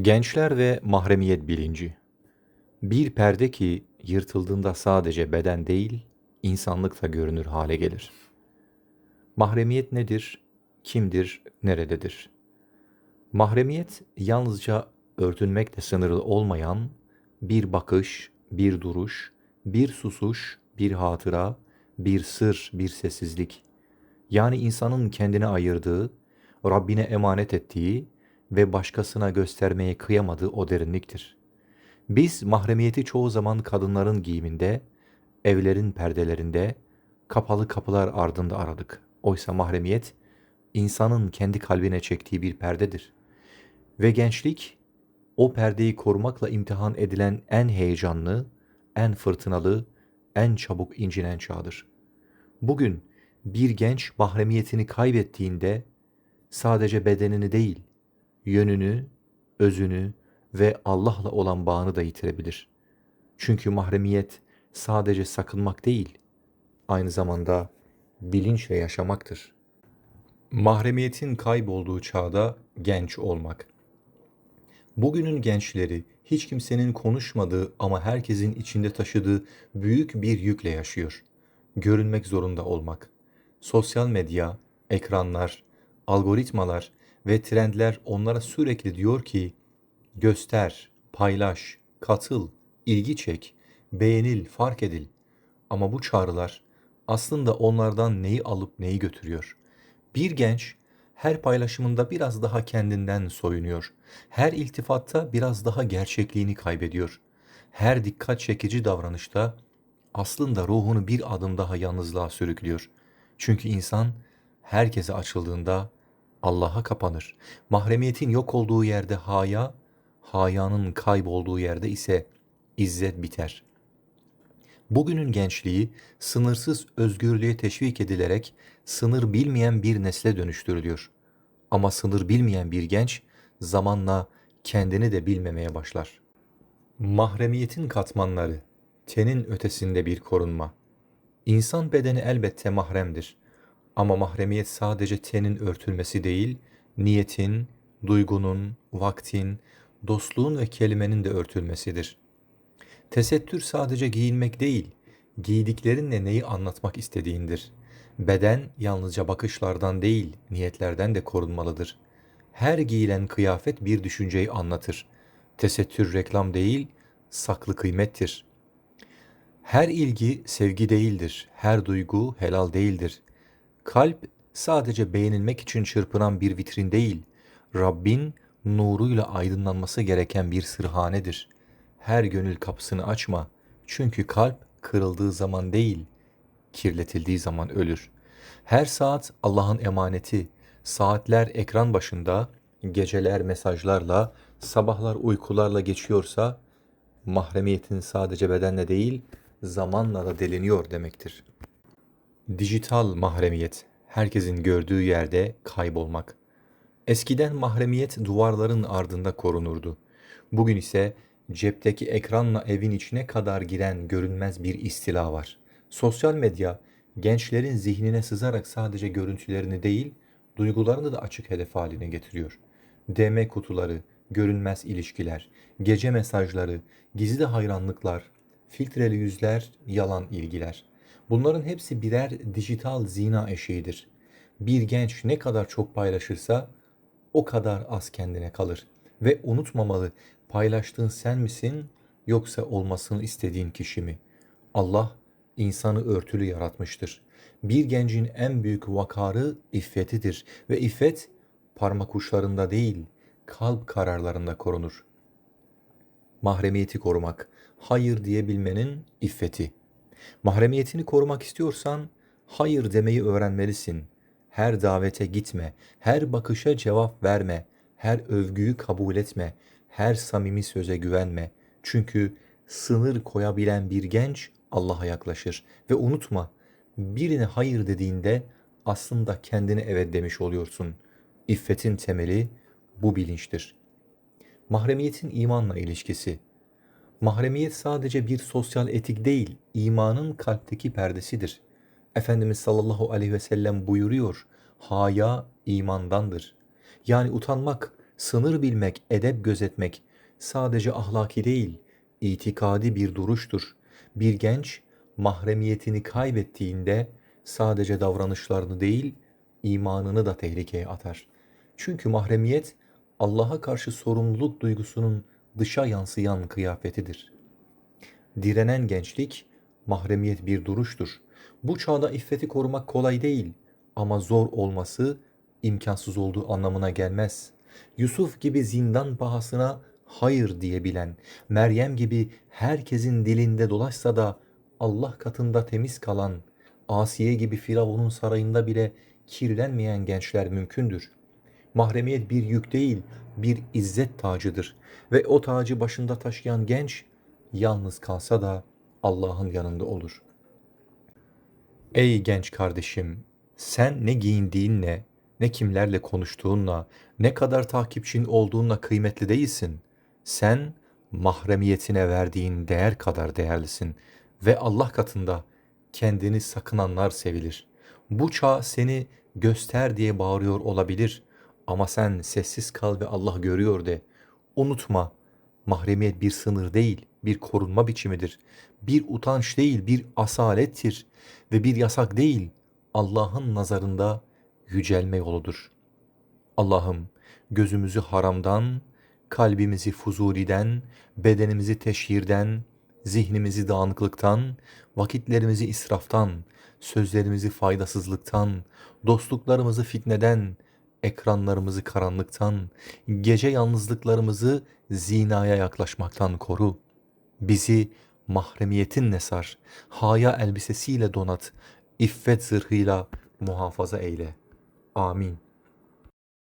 Gençler ve mahremiyet bilinci. Bir perde ki yırtıldığında sadece beden değil, insanlık da görünür hale gelir. Mahremiyet nedir? Kimdir? Nerededir? Mahremiyet yalnızca örtünmekle sınırlı olmayan bir bakış, bir duruş, bir susuş, bir hatıra, bir sır, bir sessizlik. Yani insanın kendine ayırdığı, Rabbine emanet ettiği ve başkasına göstermeye kıyamadığı o derinliktir. Biz mahremiyeti çoğu zaman kadınların giyiminde, evlerin perdelerinde, kapalı kapılar ardında aradık. Oysa mahremiyet insanın kendi kalbine çektiği bir perdedir. Ve gençlik o perdeyi korumakla imtihan edilen en heyecanlı, en fırtınalı, en çabuk incinen çağdır. Bugün bir genç mahremiyetini kaybettiğinde sadece bedenini değil, yönünü, özünü ve Allah'la olan bağını da yitirebilir. Çünkü mahremiyet sadece sakınmak değil, aynı zamanda bilinçle yaşamaktır. Mahremiyetin kaybolduğu çağda genç olmak. Bugünün gençleri hiç kimsenin konuşmadığı ama herkesin içinde taşıdığı büyük bir yükle yaşıyor. Görünmek zorunda olmak. Sosyal medya, ekranlar, algoritmalar ve trendler onlara sürekli diyor ki göster, paylaş, katıl, ilgi çek, beğenil, fark edil. Ama bu çağrılar aslında onlardan neyi alıp neyi götürüyor? Bir genç her paylaşımında biraz daha kendinden soyunuyor. Her iltifatta biraz daha gerçekliğini kaybediyor. Her dikkat çekici davranışta aslında ruhunu bir adım daha yalnızlığa sürüklüyor. Çünkü insan herkese açıldığında Allah'a kapanır. Mahremiyetin yok olduğu yerde haya, hayanın kaybolduğu yerde ise izzet biter. Bugünün gençliği sınırsız özgürlüğe teşvik edilerek sınır bilmeyen bir nesle dönüştürülüyor. Ama sınır bilmeyen bir genç zamanla kendini de bilmemeye başlar. Mahremiyetin katmanları, tenin ötesinde bir korunma. İnsan bedeni elbette mahremdir. Ama mahremiyet sadece tenin örtülmesi değil, niyetin, duygunun, vaktin, dostluğun ve kelimenin de örtülmesidir. Tesettür sadece giyinmek değil, giydiklerinle neyi anlatmak istediğindir. Beden yalnızca bakışlardan değil, niyetlerden de korunmalıdır. Her giyilen kıyafet bir düşünceyi anlatır. Tesettür reklam değil, saklı kıymettir. Her ilgi sevgi değildir, her duygu helal değildir. Kalp sadece beğenilmek için çırpınan bir vitrin değil, Rabbin nuruyla aydınlanması gereken bir sırhanedir. Her gönül kapısını açma. Çünkü kalp kırıldığı zaman değil, kirletildiği zaman ölür. Her saat Allah'ın emaneti. Saatler ekran başında, geceler mesajlarla, sabahlar uykularla geçiyorsa mahremiyetin sadece bedenle değil, zamanla da deliniyor demektir. Dijital mahremiyet, herkesin gördüğü yerde kaybolmak. Eskiden mahremiyet duvarların ardında korunurdu. Bugün ise cepteki ekranla evin içine kadar giren görünmez bir istila var. Sosyal medya gençlerin zihnine sızarak sadece görüntülerini değil, duygularını da açık hedef haline getiriyor. DM kutuları, görünmez ilişkiler, gece mesajları, gizli hayranlıklar, filtreli yüzler, yalan ilgiler. Bunların hepsi birer dijital zina eşiğidir. Bir genç ne kadar çok paylaşırsa o kadar az kendine kalır ve unutmamalı paylaştığın sen misin yoksa olmasını istediğin kişi mi? Allah insanı örtülü yaratmıştır. Bir gencin en büyük vakarı iffetidir ve iffet parmak uçlarında değil, kalp kararlarında korunur. Mahremiyeti korumak, hayır diyebilmenin iffeti. Mahremiyetini korumak istiyorsan hayır demeyi öğrenmelisin. Her davete gitme, her bakışa cevap verme, her övgüyü kabul etme, her samimi söze güvenme. Çünkü sınır koyabilen bir genç Allah'a yaklaşır. Ve unutma, birine hayır dediğinde aslında kendine evet demiş oluyorsun. İffetin temeli bu bilinçtir. Mahremiyetin imanla ilişkisi. Mahremiyet sadece bir sosyal etik değil, imanın kalpteki perdesidir. Efendimiz sallallahu aleyhi ve sellem buyuruyor, haya imandandır. Yani utanmak Sınır bilmek, edep gözetmek sadece ahlaki değil, itikadi bir duruştur. Bir genç mahremiyetini kaybettiğinde sadece davranışlarını değil, imanını da tehlikeye atar. Çünkü mahremiyet Allah'a karşı sorumluluk duygusunun dışa yansıyan kıyafetidir. Direnen gençlik, mahremiyet bir duruştur. Bu çağda iffeti korumak kolay değil ama zor olması imkansız olduğu anlamına gelmez. Yusuf gibi zindan pahasına hayır diyebilen, Meryem gibi herkesin dilinde dolaşsa da Allah katında temiz kalan, Asiye gibi Firavun'un sarayında bile kirlenmeyen gençler mümkündür. Mahremiyet bir yük değil, bir izzet tacıdır ve o tacı başında taşıyan genç yalnız kalsa da Allah'ın yanında olur. Ey genç kardeşim, sen ne giyindiğinle, ne kimlerle konuştuğunla, ne kadar takipçin olduğunla kıymetli değilsin. Sen mahremiyetine verdiğin değer kadar değerlisin ve Allah katında kendini sakınanlar sevilir. Bu çağ seni göster diye bağırıyor olabilir ama sen sessiz kal ve Allah görüyor de. Unutma, mahremiyet bir sınır değil, bir korunma biçimidir. Bir utanç değil, bir asalettir ve bir yasak değil, Allah'ın nazarında yücelme yoludur. Allah'ım gözümüzü haramdan, kalbimizi fuzuliden, bedenimizi teşhirden, zihnimizi dağınıklıktan, vakitlerimizi israftan, sözlerimizi faydasızlıktan, dostluklarımızı fitneden, ekranlarımızı karanlıktan, gece yalnızlıklarımızı zinaya yaklaşmaktan koru. Bizi mahremiyetinle sar, haya elbisesiyle donat, iffet zırhıyla muhafaza eyle. Amin.